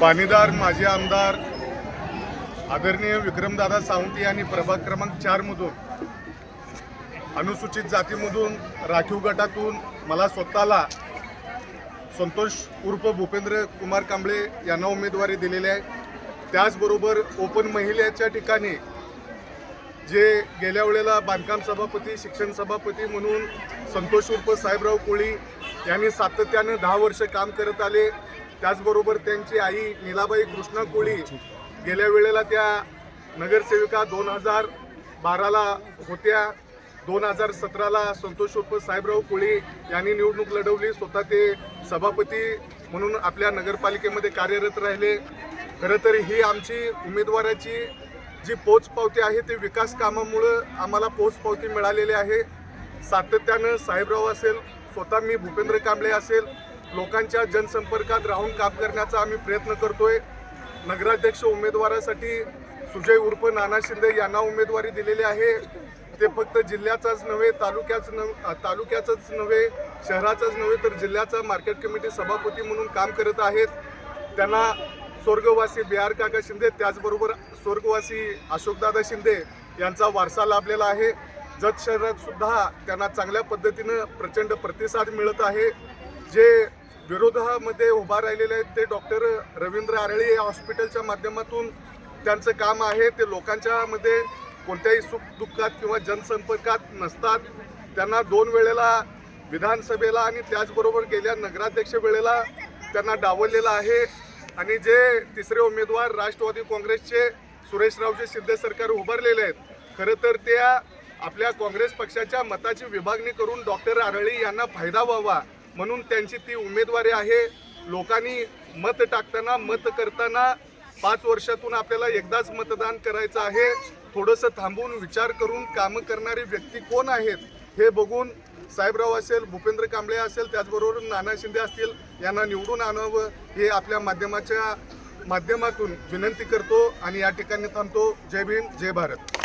पाणीदार माजी आमदार आदरणीय विक्रमदादा सावंती यांनी प्रभाग क्रमांक चारमधून अनुसूचित जातीमधून राखीव गटातून मला स्वतःला संतोष उर्फ भूपेंद्र कुमार कांबळे यांना उमेदवारी दिलेली आहे. त्याचबरोबर ओपन महिलेच्या ठिकाणी जे गेल्या वेळेला बांधकाम सभापती शिक्षण सभापती म्हणून संतोष उर्फ साहेबराव कोळी यांनी सातत्यानं दहा वर्ष काम करत आले. त्याचबरोबर त्यांची आई नीलाबाई कृष्णा कोळी गेल्या वेळेला त्या नगरसेविका दोन हजार बाराला होत्या. दोन हजार सतराला संतोष उर्फ साहेबराव कोळी यांनी निवडणूक लढवली. स्वतः ते सभापती म्हणून आपल्या नगरपालिकेमध्ये कार्यरत राहिले. खरं तर ही आमची उमेदवाराची जी पोचपावती आहे ती विकास कामामुळं आम्हाला पोचपावती मिळालेली आहे. सातत्यानं साहेबराव असेल स्वतः मी भूपेंद्र कांबळे असेल लोकांच्या जनसंपर्कात राहून काम करण्याचा आम्ही प्रयत्न करतोय. नगराध्यक्ष उमेदवारासाठी सुजय उर्फ नाना शिंदे यांना उमेदवारी दिलेली आहे. ते फक्त जिल्ह्याचाच नव्हे तालुक्याच नव्हे तालुक्याचंच नव्हे शहराचाच नव्हे तर जिल्ह्याचा मार्केट कमिटी सभापती म्हणून काम करत आहेत. त्यांना स्वर्गवासी बी आर काका शिंदे त्याचबरोबर स्वर्गवासी अशोकदादा शिंदे यांचा वारसा लाभलेला आहे. जत शहरात सुद्धा त्यांना चांगल्या पद्धतीनं प्रचंड प्रतिसाद मिळत आहे. जे विरोधामध्ये उभा राहिलेले आहेत ते डॉक्टर रवींद्र आरळे या हॉस्पिटलच्या माध्यमातून त्यांचं काम आहे. ते लोकांच्या मध्ये कोणत्याही सुख दुःखात किंवा जनसंपर्कात नसतात. त्यांना दोन वेळेला विधानसभेला आणि त्याचबरोबर गेल्या नगराध्यक्ष वेळेला त्यांना डावललेलं आहे. आणि जे तिसरे उमेदवार राष्ट्रवादी काँग्रेसचे सुरेशरावचे शिंदे सरकार उभारलेले आहेत खरं तर त्या आपल्या काँग्रेस पक्षाच्या मताची विभागणी करून डॉक्टर आरळी यांना फायदा व्हावा म्हणून त्यांची ती उमेदवारी आहे. लोकांनी मत टाकताना मत करताना पाच वर्षातून आपल्याला एकदाच मतदान करायचं आहे. थोडंसं थांबून विचार करून कामं करणारी व्यक्ती कोण आहेत हे बघून साहेबराव असेल भूपेंद्र कांबळे असेल त्याचबरोबर नाना शिंदे असतील यांना निवडून आणावं हे आपल्या माध्यमाच्या माध्यमातून विनंती करतो आणि या ठिकाणी थांबतो. जय भीम जय भारत.